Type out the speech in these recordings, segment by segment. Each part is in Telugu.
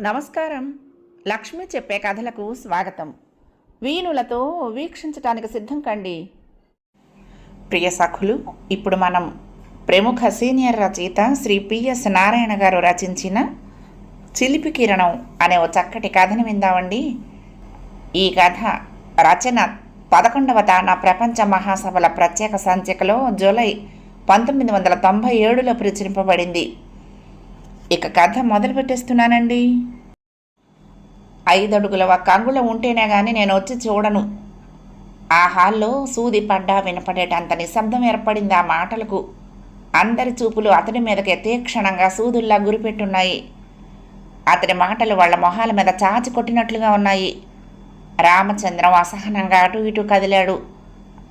నమస్కారం. లక్ష్మి చెప్పే కథలకు స్వాగతం. వీణులతో వీక్షించటానికి సిద్ధం కండి. ప్రియ సఖులు ఇప్పుడు మనం ప్రముఖ సీనియర్ రచయిత శ్రీ పిఎస్ నారాయణ గారు రచించిన చిలిపి కిరణం అనే ఓ చక్కటి కథని విందామండి. ఈ కథ రచన పదకొండవ తాన ప్రపంచ మహాసభల ప్రత్యేక సంచికలో జూలై పంతొమ్మిది వందల తొంభై ఏడులో ప్రచురింపబడింది. ఇక కథ మొదలు పెట్టేస్తున్నానండి. ఐదడుగుల ఒక్క అంగుళం ఉంటేనే కానీ నేను వచ్చి చూడను. ఆ హాల్లో సూది పడ్డా వినపడేటంత నిశ్శబ్దం ఏర్పడింది ఆ మాటలకు. అందరి చూపులు అతడి మీదకే తీక్షణంగా సూదుల్లా గురిపెట్టున్నాయి. అతని మాటలు వాళ్ళ మొహాల మీద చాచి కొట్టినట్లుగా ఉన్నాయి. రామచంద్రం అసహనంగా అటు ఇటు కదిలాడు.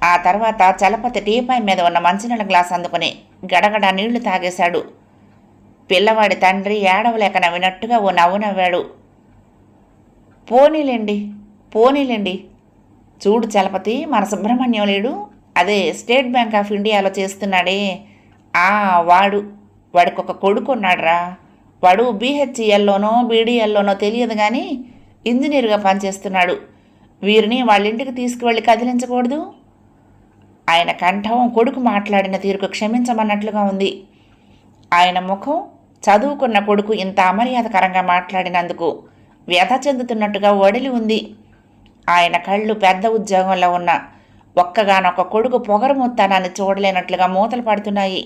ఆ తర్వాత చలపతి టీపాయ్ మీద ఉన్న మంచినీళ్ళ గ్లాస్ అందుకుని గడగడ నీళ్ళు తాగేశాడు. పిల్లవాడి తండ్రి ఏడవలేక నవ్వినట్టుగా ఓ నవ్వు నవ్వాడు. పోనీలేండి పోనీలేండి. చూడు చలపతి మన సుబ్రహ్మణ్యం లేడు. అదే స్టేట్ బ్యాంక్ ఆఫ్ ఇండియాలో చేస్తున్నాడే. ఆ వాడు వాడికి ఒక కొడుకు ఉన్నాడురా. వాడు బీహెచ్ఈఎల్లోనో బీడీఎల్లోనో తెలియదు కానీ ఇంజనీర్గా పనిచేస్తున్నాడు. వీరిని వాళ్ళ ఇంటికి తీసుకువెళ్ళి కదిలించకూడదు. ఆయన కంఠం కొడుకు మాట్లాడిన తీరుకు క్షమించమన్నట్లుగా ఉంది. ఆయన ముఖం చదువుకున్న కొడుకు ఇంత అమర్యాదకరంగా మాట్లాడినందుకు వ్యధ చెందుతున్నట్టుగా వడిలి ఉంది. ఆయన కళ్ళు పెద్ద ఉద్యోగంలో ఉన్న ఒక్కగానొక్క కొడుకు పొగరు మొత్తానాన్ని చూడలేనట్లుగా మూతలు పడుతున్నాయి.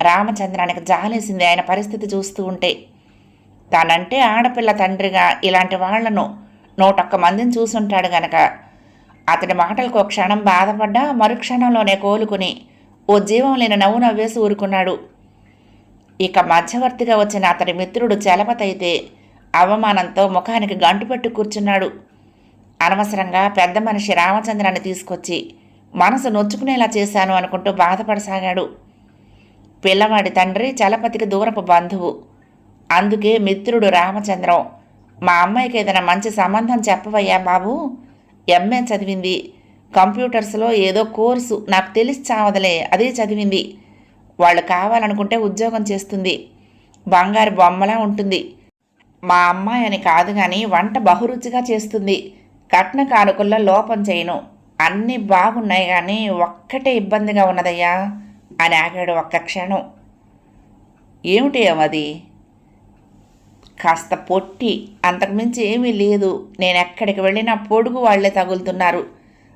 రామచంద్రానికి జాలేసింది ఆయన పరిస్థితి చూస్తూ ఉంటే. తానంటే ఆడపిల్ల తండ్రిగా ఇలాంటి వాళ్ళను నూటొక్క మందిని చూసుంటాడు గనక అతడి మాటలకు ఒక క్షణం బాధపడ్డా మరుక్షణంలోనే కోలుకుని ఓ జీవం లేని నవ్వు నవ్వేసి ఊరుకున్నాడు. ఇక మధ్యవర్తిగా వచ్చిన అతడి మిత్రుడు చలపతైతే అవమానంతో ముఖానికి గంటుపెట్టు కూర్చున్నాడు. అనవసరంగా పెద్ద మనిషి రామచంద్రాన్ని తీసుకొచ్చి మనసు నొచ్చుకునేలా చేశాను అనుకుంటూ బాధపడసాగాడు. పిల్లవాడి తండ్రి చలపతికి దూరపు బంధువు. అందుకే మిత్రుడు రామచంద్రం మా అమ్మాయికి ఏదైనా మంచి సంబంధం చెప్పవయ్యా బాబు ఎంఏ చదివింది. కంప్యూటర్స్లో ఏదో కోర్సు. నాకు తెలిసి చావదలే. అదే చదివింది. వాళ్ళు కావాలనుకుంటే ఉద్యోగం చేస్తుంది. బంగారు బొమ్మలా ఉంటుంది. మా అమ్మాయి అని కాదు కానీ వంట బహురుచిగా చేస్తుంది. కట్న కానుకల్లో లోపం చేయను. అన్నీ బాగున్నాయి కానీ ఒక్కటే ఇబ్బందిగా ఉన్నదయ్యా అని ఆగాడు ఒక్క క్షణం. ఏమిటి అది కాస్త పొట్టి అంతకుమించి ఏమీ లేదు. నేను ఎక్కడికి వెళ్ళినా పొడుగు వాళ్ళే తగులుతున్నారు.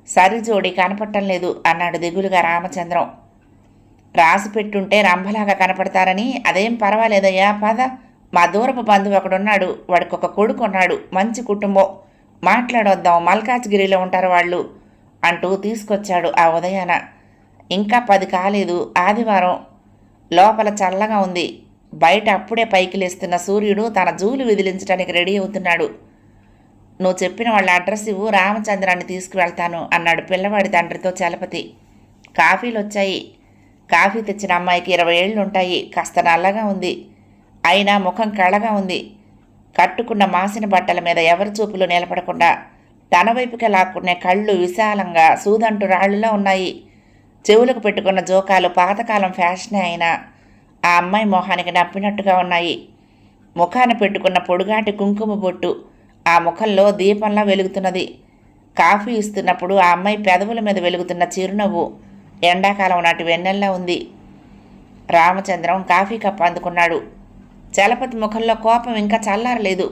సరిజోడి కనపడటం లేదు అన్నాడు దిగులుగా రామచంద్రం. రాసి పెట్టుంటే రంభలాగా కనపడతారని అదేం పర్వాలేదయ్యా పద. మా దూరపు బంధువు ఒకడున్నాడు వాడికి ఒక కొడుకు ఉన్నాడు మంచి కుటుంబం. మాట్లాడొద్దాం మల్కాజ్గిరిలో ఉంటారు వాళ్ళు అంటూ తీసుకొచ్చాడు ఆ ఉదయాన. ఇంకా పది కాలేదు ఆదివారం. లోపల చల్లగా ఉంది బయట అప్పుడే పైకి లేస్తున్న సూర్యుడు తన జూలు విదిలించడానికి రెడీ అవుతున్నాడు. నువ్వు చెప్పిన వాళ్ళ అడ్రస్ ఇవ్వు రామచంద్రాన్ని తీసుకువెళ్తాను అన్నాడు పిల్లవాడి తండ్రితో చలపతి. కాఫీలు వచ్చాయి కాఫీ తెచ్చిన అమ్మాయికి ఇరవై ఏళ్ళు ఉంటాయి కాస్త నల్లగా ఉంది. అయినా ముఖం కళగా ఉంది. కట్టుకున్న మాసిన బట్టల మీద ఎవరి చూపులు నిలబడకుండా తన వైపుకి లాక్కునే కళ్ళు విశాలంగా సూదంటు రాళ్ళులా ఉన్నాయి. చెవులకు పెట్టుకున్న జోకాలు పాతకాలం ఫ్యాషనే అయినా ఆ అమ్మాయి మొహానికి నప్పినట్టుగా ఉన్నాయి. ముఖాన పెట్టుకున్న పొడుగాటి కుంకుమ బొట్టు ఆ ముఖంలో దీపంలా వెలుగుతున్నది. కాఫీ ఇస్తున్నప్పుడు ఆ అమ్మాయి పెదవుల మీద వెలుగుతున్న చిరునవ్వు ఎండాకాలం నాటి వెన్నెల్లా ఉంది. రామచంద్రం కాఫీ కప్ అందుకున్నాడు. చలపతి ముఖంలో కోపం ఇంకా చల్లారలేదు.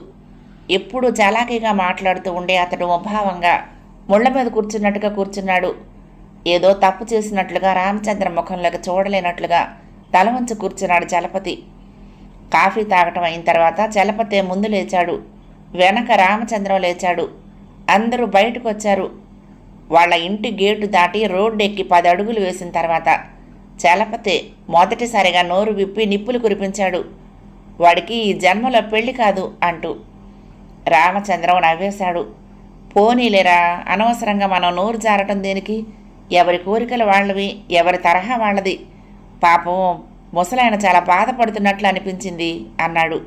ఎప్పుడూ చలాకీగా మాట్లాడుతూ ఉండే అతడు ముభావంగా ముళ్ళ మీద కూర్చున్నట్టుగా కూర్చున్నాడు. ఏదో తప్పు చేసినట్లుగా రామచంద్ర ముఖంలోకి చూడలేనట్లుగా తల వంచి కూర్చున్నాడు చలపతి. కాఫీ తాగటం అయిన తర్వాత చలపతే ముందు లేచాడు. వెనక రామచంద్రం లేచాడు. అందరూ బయటకు వచ్చారు వాళ్ళ ఇంటి గేటు దాటి రోడ్డు ఎక్కి పది అడుగులు వేసిన తర్వాత చలపతే మొదటిసారిగా నోరు విప్పి నిప్పులు కురిపించాడు. వాడికి ఈ జన్మలో పెళ్ళి కాదు అంటూ రామచంద్రం నవ్వేశాడు. పోనీలేరా అనవసరంగా మనం నోరు జారటం దేనికి? ఎవరి కోరికలు వాళ్ళవి ఎవరి తరహా వాళ్ళది? పాపం ముసలాయన చాలా బాధపడుతున్నట్లు అనిపించింది అన్నాడు.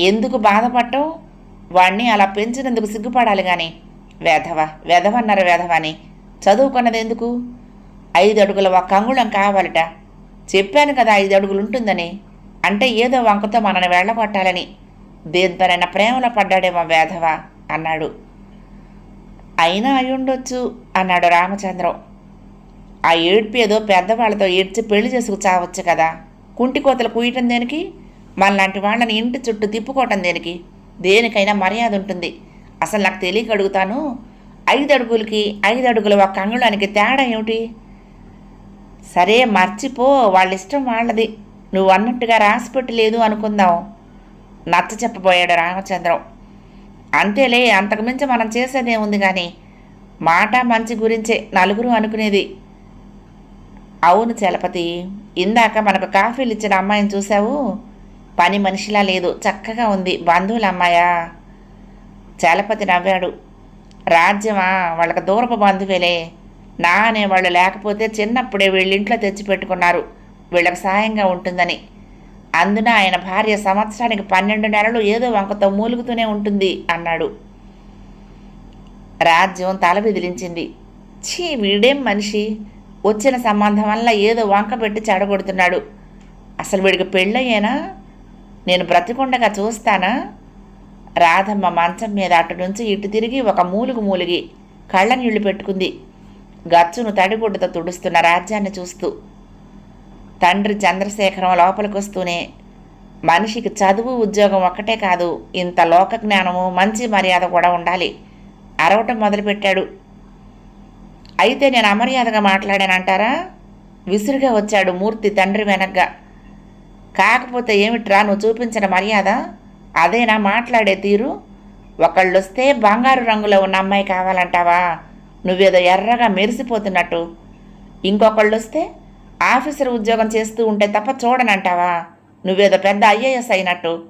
ఎందుకు బాధపడటం వాణ్ణి అలా పెంచినందుకు సిగ్గుపడాలి కానీ వెధవ వేధవ అన్నారు అని. చదువుకున్నది ఎందుకు? ఐదు అడుగుల ఒక అంగుళం కావాలట. చెప్పాను కదా ఐదు అడుగులు ఉంటుందని. అంటే ఏదో వంకతో మనని వెళ్ళగొట్టాలని. దేంతోనైనా ప్రేమలో పడ్డాడేమో వేధవ అన్నాడు. అయినా అయ్యుండొచ్చు అన్నాడు రామచంద్రం. ఆ ఏడ్పి ఏదో పెద్దవాళ్ళతో ఏడ్చి పెళ్ళి చేసుకు చావచ్చు కదా. కుంటి కోతలు కూయటం దేనికి? మనలాంటి వాళ్ళని ఇంటి చుట్టూ తిప్పుకోవటం దేనికి? దేనికైనా మర్యాద ఉంటుంది. అసలు నాకు తెలియక అడుగుతాను. ఐదు అడుగులకి ఐదు అడుగుల ఒక అంగుళానికి తేడా ఏమిటి? సరే మర్చిపో. వాళ్ళ ఇష్టం వాళ్ళది. నువ్వు అన్నట్టుగా రాసిపెట్టి లేదు అనుకుందాం. నచ్చ చెప్పబోయాడు రామచంద్రం. అంతేలే అంతకుమించి మనం చేసేదేముంది కానీ మాట మంచి గురించే నలుగురు అనుకునేది. అవును చలపతి. ఇందాక మనకు కాఫీలు ఇచ్చిన అమ్మాయిని చూసావు పని మనిషిలా లేదు చక్కగా ఉంది బంధువుల అమ్మాయా? చలపతి నవ్వాడు. రాజ్యమా వాళ్ళకి దూరపు బంధువులే. నా అనేవాళ్ళు లేకపోతే చిన్నప్పుడే వీళ్ళింట్లో తెచ్చిపెట్టుకున్నారు వీళ్ళకి సాయంగా ఉంటుందని. అందున ఆయన భార్య సంవత్సరానికి పన్నెండు నెలలు ఏదో వంకతో మూలుగుతూనే ఉంటుంది అన్నాడు. రాజ్యం తల విదిలించింది. ఛీ వీడేం మనిషి? వచ్చిన సంబంధం వల్ల ఏదో వంక పెట్టి చెడగొడుతున్నాడు. అసలు వీడికి పెళ్ళయ్యేనా? నేను బ్రతికుండగా చూస్తానా? రాధమ్మ మంచం మీద అటు నుంచి ఇటు తిరిగి ఒక మూలుగు మూలిగి కళ్ళ నీళ్ళు పెట్టుకుంది. గచ్చును తడిగుడ్డతో తుడుస్తున్న రాజ్యాన్ని చూస్తూ. తండ్రి చంద్రశేఖరం లోపలికొస్తూనే మనిషికి చదువు ఉద్యోగం ఒక్కటే కాదు ఇంత లోక జ్ఞానము మంచి మర్యాద కూడా ఉండాలి. అరవటం మొదలుపెట్టాడు. అయితే నేను అమర్యాదగా మాట్లాడానంటారా? విసురుగా వచ్చాడు మూర్తి తండ్రి వెనగ్గా కాకపోతే ఏమిట్రా నువ్వు చూపించిన మర్యాద? అదేనా మాట్లాడే తీరు? ఒకళ్ళొస్తే బంగారు రంగులో ఉన్న అమ్మాయి కావాలంటావా? నువ్వేదో ఎర్రగా మెరిసిపోతున్నట్టు. ఇంకొకళ్ళు వస్తే ఆఫీసర్ ఉద్యోగం చేస్తూ ఉంటే తప్ప చూడనంటావా? నువ్వేదో పెద్ద ఐఏఎస్ అయినట్టు.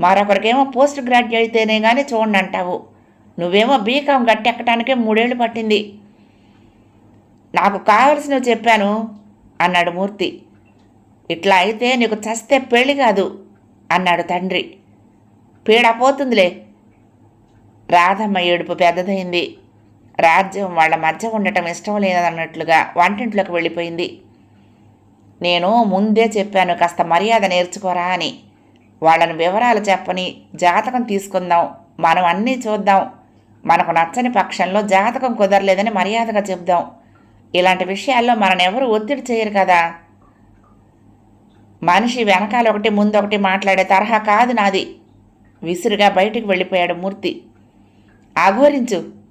మరొకరికేమో పోస్ట్ గ్రాడ్యుయేట్ అయితేనే కానీ చూడనంటావు. నువ్వేమో బీకాం గట్టెక్కటానికే మూడేళ్ళు పట్టింది. నాకు కావలసినవి చెప్పాను అన్నాడు మూర్తి. ఇట్లా అయితే నీకు చస్తే పెళ్ళి కాదు అన్నాడు తండ్రి. పీడ పోతుందిలే. రాధమ్మ ఏడుపు పెద్దదైంది. రాజ్యం వాళ్ళ మధ్య ఉండటం ఇష్టం లేదన్నట్లుగా వంటింట్లోకి వెళ్ళిపోయింది. నేను ముందే చెప్పాను కాస్త మర్యాద నేర్చుకోరా అని. వాళ్ళని వివరాలు చెప్పని జాతకం తీసుకుందాం మనం అన్నీ చూద్దాం. మనకు నచ్చని పక్షంలో జాతకం కుదరలేదని మర్యాదగా చెప్దాం ఇలాంటి విషయాల్లో మనని ఎవరు ఒత్తిడి చేయరు కదా. మనిషి వెనకాల ఒకటి ముందొకటి మాట్లాడే తరహా కాదు నాది. విసురుగా బయటికి వెళ్ళిపోయాడు మూర్తి. ఆఘోరించు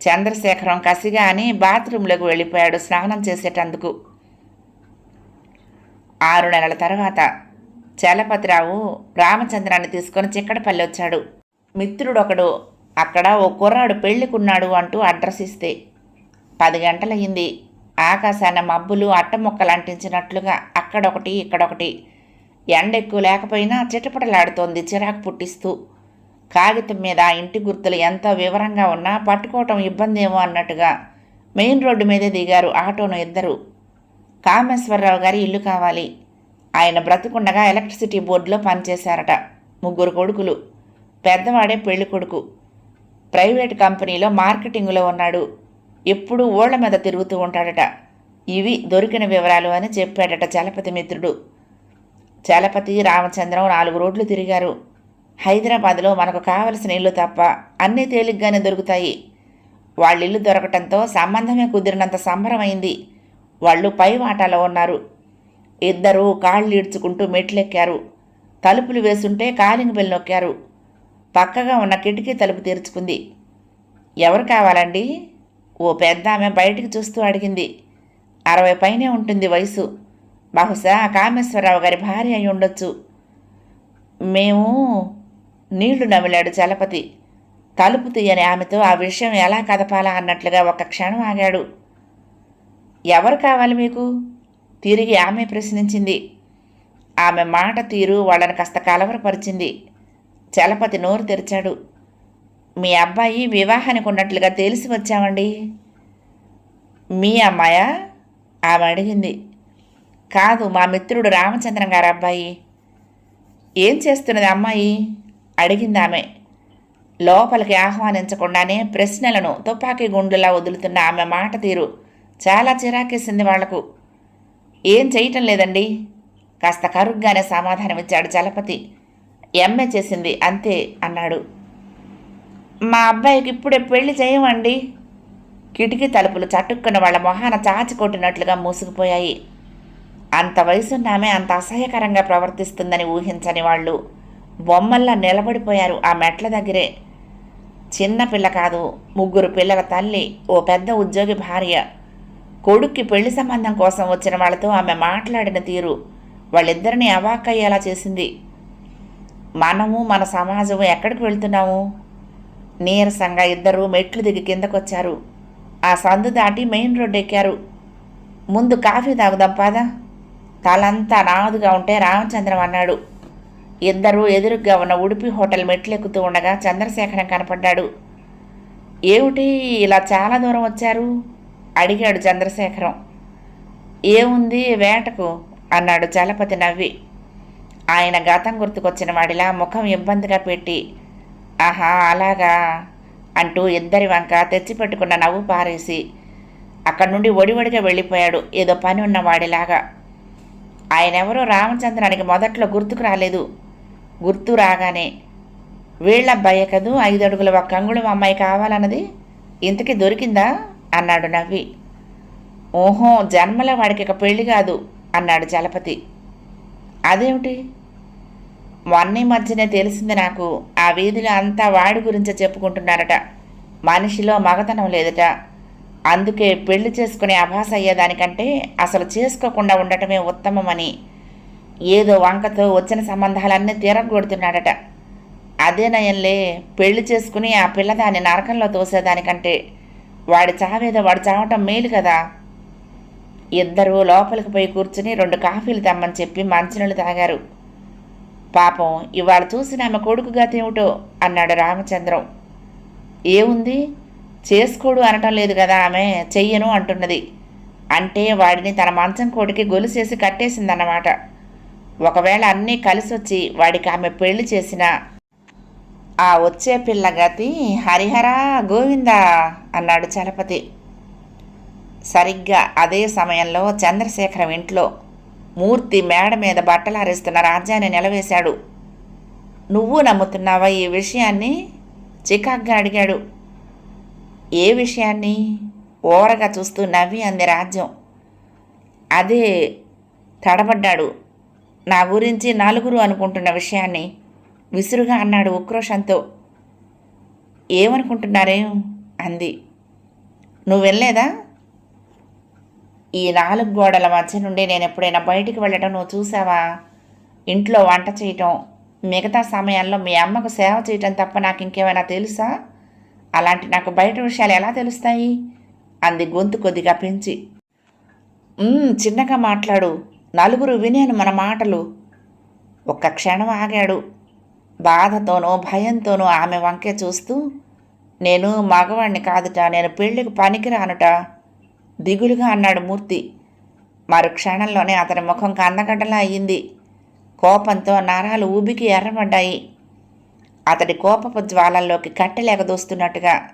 చంద్రశేఖరం కసిగా అని బాత్రూంలోకి వెళ్ళిపోయాడు స్నానం చేసేటందుకు. ఆరు నెలల తర్వాత చలపతిరావు రామచంద్రాన్ని తీసుకొని చిక్కడపల్లి వచ్చాడు. మిత్రుడొకడు అక్కడ ఓ కుర్రాడు పెళ్ళికున్నాడు అంటూ అడ్రస్ ఇస్తే. పది గంటలయ్యింది. ఆకాశాన మబ్బులు అట్టముక్కలు అంటించినట్లుగా అక్కడొకటి ఇక్కడొకటి. ఎండ ఎక్కువ లేకపోయినా చిటపటలాడుతోంది చిరాకు పుట్టిస్తూ. కాగితం మీద ఆ ఇంటి గుర్తులు ఎంత వివరంగా ఉన్నా పట్టుకోవటం ఇబ్బందేమో అన్నట్టుగా మెయిన్ రోడ్డు మీదే దిగారు ఆటోను ఇద్దరు. కామేశ్వరరావు గారి ఇల్లు కావాలి. ఆయన బ్రతుకుండగా ఎలక్ట్రిసిటీ బోర్డులో పనిచేశారట ముగ్గురు కొడుకులు. పెద్దవాడే పెళ్ళి కొడుకు ప్రైవేట్ కంపెనీలో మార్కెటింగ్లో ఉన్నాడు. ఎప్పుడూ ఓళ్ళ మీద తిరుగుతూ ఉంటాడట. ఇవి దొరికిన వివరాలు అని చెప్పాడట చలపతి మిత్రుడు. చలపతి రామచంద్రం నాలుగు రోడ్లు తిరిగారు. హైదరాబాద్లో మనకు కావలసిన ఇల్లు తప్ప అన్నీ తేలిగ్గానే దొరుకుతాయి. వాళ్ళ ఇల్లు దొరకటంతో సంబంధమే కుదిరినంత సంబరమైంది. వాళ్ళు పై వాటాలో ఉన్నారు. ఇద్దరూ కాళ్ళు ఈడ్చుకుంటూ మెట్లెక్కారు. తలుపులు వేసుంటే కాలింగ్ బెల్ నొక్కారు. పక్కగా ఉన్న కిటికీ తలుపు తెరుచుకుంది. ఎవరు కావాలండి? ఓ పెద్ద ఆమె బయటికి చూస్తూ అడిగింది. అరవై పైనే ఉంటుంది వయసు. బహుశా కామేశ్వరరావు గారి భార్య అయి ఉండొచ్చు. మేము నీళ్ళు నమిలాడు చలపతి. తలుపు తీయని ఆమెతో ఆ విషయం ఎలా కదపాలా అన్నట్లుగా ఒక క్షణం ఆగాడు. ఎవరు కావాలి మీకు? తిరిగి ఆమె ప్రశ్నించింది. ఆమె మాట తీరు వాళ్ళని కాస్త కలవరపరిచింది. చలపతి నోరు తెరిచాడు. మీ అబ్బాయి వివాహానికి ఉన్నట్లుగా తెలిసి వచ్చామండి. మీ అమ్మాయా ఆమె అడిగింది. కాదు మా మిత్రుడు రామచంద్రం గారు అబ్బాయి. ఏం చేస్తున్నది అమ్మాయి? అడిగింది ఆమె. లోపలికి ఆహ్వానించకుండానే ప్రశ్నలను తుపాకీ గుండులా వదులుతున్న ఆమె మాట తీరు చాలా చిరాకేసింది వాళ్ళకు. ఏం చేయటం లేదండి. కాస్త కరుగ్గానే సమాధానమిచ్చాడు చలపతి. ఎంఏ చేసింది అంతే అన్నాడు. మా అబ్బాయికి ఇప్పుడే పెళ్ళి చేయమండి. కిటికీ తలుపులు చటుక్కున్న వాళ్ళ మొహాన చాచి కొట్టినట్లుగా మూసుకుపోయాయి. అంత వయసున్నామే అంత అసహ్యకరంగా ప్రవర్తిస్తుందని ఊహించని వాళ్ళు బొమ్మల్లా నిలబడిపోయారు ఆ మెట్ల దగ్గరే. చిన్న పిల్ల కాదు ముగ్గురు పిల్లల తల్లి ఓ పెద్ద ఉద్యోగి భార్య. కొడుక్కి పెళ్ళి సంబంధం కోసం వచ్చిన వాళ్ళతో ఆమె మాట్లాడిన తీరు వాళ్ళిద్దరిని అవాక్కయ్యేలా చేసింది. మనము మన సమాజము ఎక్కడికి వెళ్తున్నాము? నీరసంగా ఇద్దరూ మెట్లు దిగి కిందకొచ్చారు. ఆ సందు దాటి మెయిన్ రోడ్ ఎక్కారు ముందు కాఫీ తాగుదాం పదా. తలంతా నాదుగా ఉంటే రామచంద్రం అన్నాడు. ఇద్దరూ ఎదురుగ్గా ఉన్న ఉడిపి హోటల్ మెట్లెక్కుతూ ఉండగా చంద్రశేఖరం కనపడ్డాడు. ఏమిటి ఇలా చాలా దూరం వచ్చారు? అడిగాడు చంద్రశేఖరం. ఏముంది వేటకు? అన్నాడు చలపతి నవ్వి. ఆయన గతం గుర్తుకొచ్చిన వాడిలా ముఖం ఇబ్బందిగా పెట్టి ఆహా అలాగా? అంటూ ఇద్దరి వంక తెచ్చిపెట్టుకున్న నవ్వు పారేసి అక్కడి నుండి ఒడివడిగా వెళ్ళిపోయాడు. ఏదో పని ఉన్నవాడిలాగా ఆయనెవరో రామచంద్రానికి మొదట్లో గుర్తుకు రాలేదు. గుర్తు రాగానే వీళ్ళబ్బాయే కదూ? ఐదు అడుగుల ఒక అంగుళం అమ్మాయి కావాలన్నది? ఇంతకీ దొరికిందా? అన్నాడు నవ్వి. ఓహో జన్మలో వాడికి ఇక పెళ్ళి కాదు అన్నాడు చలపతి అదేమిటి? మొన్న మధ్యనే తెలిసింది నాకు. ఆ వీధిలో అంతా వాడి గురించే చెప్పుకుంటున్నారట. మనిషిలో మగతనం లేదట. అందుకే పెళ్ళి చేసుకునే అభాస అయ్యేదానికంటే అసలు చేసుకోకుండా ఉండటమే ఉత్తమమని. ఏదో వంకతో వచ్చిన సంబంధాలన్నీ తీరగొడుతున్నాడట. అదే నయంలే పెళ్ళి చేసుకుని ఆ పిల్లదాన్ని నరకంలో తోసేదానికంటే వాడి చావేదో వాడు చావటం మేలు కదా. ఇద్దరూ లోపలికి పోయి కూర్చుని రెండు కాఫీలు తెమ్మని చెప్పి మంచినీళ్ళు తాగారు. పాపం ఇవాళ చూసిన ఆమె కొడుకు గతేమిటో అన్నాడు రామచంద్రం. ఏముంది? చేసుకోడు అనటం లేదు కదా ఆమె చెయ్యను అంటున్నది. అంటే వాడిని తన మంచం కోడికి గొలుసేసి కట్టేసిందన్నమాట. ఒకవేళ అన్నీ కలిసి వచ్చి వాడికి ఆమె పెళ్ళి చేసిన ఆ వచ్చే పిల్ల గతి హరిహర గోవిందా అన్నాడు చలపతి. సరిగ్గా అదే సమయంలో చంద్రశేఖరం ఇంట్లో మూర్తి మేడ మీద బట్టలారేస్తున్న రాజ్యాన్ని నిలవేశాడు. నువ్వు నమ్ముతున్నావా ఈ విషయాన్ని? చికాగ్గా అడిగాడు. ఏ విషయాన్ని? ఓరగా చూస్తూ నవ్వి అంది రాజ్యం. అదే తడబడ్డాడు. నా గురించి నలుగురు అనుకుంటున్న విషయాన్ని విసురుగా అన్నాడు ఉక్రోషంతో. ఏమనుకుంటున్నారేం? అంది. నువ్వు వెళ్ళలేదా? ఈ నాలుగు గోడల మధ్య నుండి నేను ఎప్పుడైనా బయటికి వెళ్ళటం నువ్వు చూసావా? ఇంట్లో వంట చేయటం మిగతా సమయాల్లో మీ అమ్మకు సేవ చేయటం తప్ప నాకు ఇంకేమైనా తెలుసా? అలాంటి నాకు బయట విషయాలు ఎలా తెలుస్తాయి? అంది గొంతు కొద్దిగా పెంచి. చిన్నగా మాట్లాడు. నలుగురు వినేను మన మాటలు. ఒక్క క్షణం ఆగాడు. బాధతోనో భయంతోనో ఆమె వంకే చూస్తూ నేను మగవాణ్ణి కాదుట నేను పెళ్ళికి పనికిరానుట. దిగులుగా అన్నాడు మూర్తి. మరు క్షణంలోనే అతని ముఖం కందగడ్డలా అయ్యింది. కోపంతో నరాలు ఊబికి ఎర్రబడ్డాయి. అతడి కోపపు జ్వాలల్లోకి కట్టెలేక దూస్తున్నట్టుగా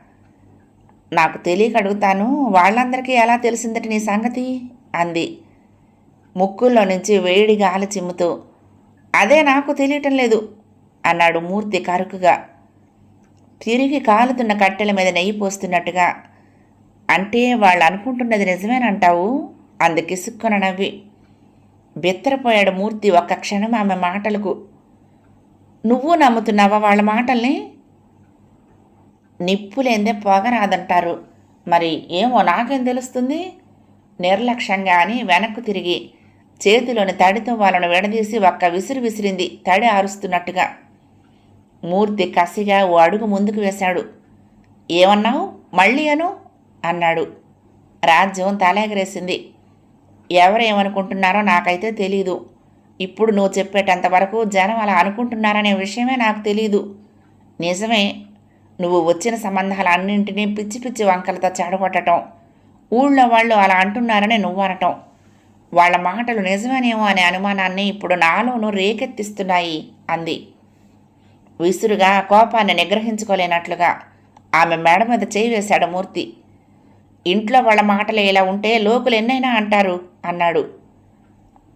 నాకు తెలియక అడుగుతాను వాళ్ళందరికీ ఎలా తెలిసిందటి నీ సంగతి? అంది. ముక్కుల్లో నుంచి వేడి గాలి చిమ్ముతూ అదే నాకు తెలియటం లేదు అన్నాడు మూర్తి కరుకుగా. తిరిగి కాలుతున్న కట్టెల మీద నెయ్యి పోస్తున్నట్టుగా అంటే వాళ్ళు అనుకుంటున్నది నిజమేనంటావు? అందుకిసుక్కున నవ్వి. బిత్తరపోయాడు మూర్తి ఒక్క క్షణం ఆమె మాటలకు. నువ్వు నమ్ముతున్నావా వాళ్ళ మాటల్ని? నిప్పులేందే పొగరాదంటారు. మరి ఏమో నాకేం తెలుస్తుంది? నిర్లక్ష్యంగా అని వెనక్కు తిరిగి చేతిలోని తడితో వాళ్ళను విడదీసి ఒక్క విసిరి విసిరింది తడి ఆరుస్తున్నట్టుగా. మూర్తి కసిగా ఓ అడుగు ముందుకు వేశాడు. ఏమన్నావు? మళ్ళీ అను? అన్నాడు. రాజ్యం తలెగరేసింది. ఎవరేమనుకుంటున్నారో నాకైతే తెలీదు. ఇప్పుడు నువ్వు చెప్పేటంత వరకు జనం అలా అనుకుంటున్నారనే విషయమే నాకు తెలీదు. నిజమే నువ్వు వచ్చిన సంబంధాలన్నింటినీ పిచ్చి పిచ్చి వంకలతో చెడగొట్టడం ఊళ్ళో వాళ్ళు అలా అంటున్నారని నువ్వు అనటం వాళ్ళ మాటలు నిజమేనేమో అనే అనుమానాన్ని ఇప్పుడు నాలోనూ రేకెత్తిస్తున్నాయి అంది. విసురుగా కోపాన్ని నిగ్రహించుకోలేనట్లుగా ఆమె మెడ మీద చేయి వేశాడు మూర్తి. ఇంట్లో వాళ్ళ మాటలు ఇలా ఉంటే లోకులు ఎన్నైనా అంటారు అన్నాడు.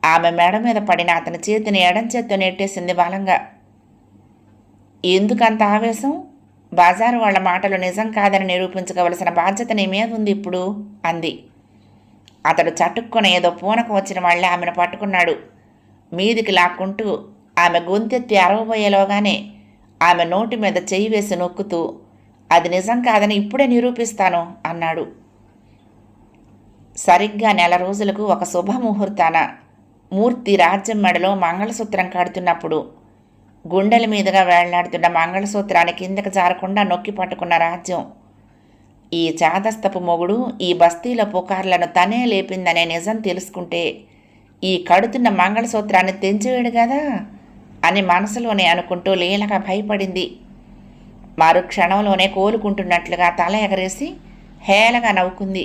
ఆమె మెడ మీద పడిన అతని చేతిని ఎడం చేత్తో నెట్టేసింది బలంగా. ఎందుకంత ఆవేశం? బజారు వాళ్ళ మాటలు నిజం కాదని నిరూపించుకోవలసిన బాధ్యత నీ మీద ఉంది ఇప్పుడు అంది. అతడు చటుక్కున ఏదో పూనకు వచ్చిన వాళ్ళే ఆమెను పట్టుకున్నాడు. మీదికి లాక్కుంటూ ఆమె గొంతెత్తి అరవబోయేలోగానే ఆమె నోటి మీద చెయ్యి వేసి నొక్కుతూ అది నిజం కాదని ఇప్పుడే నిరూపిస్తాను అన్నాడు. సరిగ్గా నెల రోజులకు ఒక శుభముహూర్తాన మూర్తి రాజ్యం మెడలో మంగళసూత్రం కడుతున్నప్పుడు గుండెల మీదుగా వేళ్ళాడుతున్న మంగళసూత్రాన్ని కిందకి జారకుండా నొక్కి పట్టుకున్న రాజ్యం. ఈ చాదస్తపు మొగుడు ఈ బస్తీల పుకార్లను తనే లేపిందనే నిజం తెలుసుకుంటే ఈ కడుతున్న మంగళసూత్రాన్ని తెంచేయడు కదా అని మనసులోనే అనుకుంటూ లీలగా భయపడింది. మరుక్షణంలోనే కోలుకుంటున్నట్లుగా తల ఎగరేసి హేళగా నవ్వుకుంది.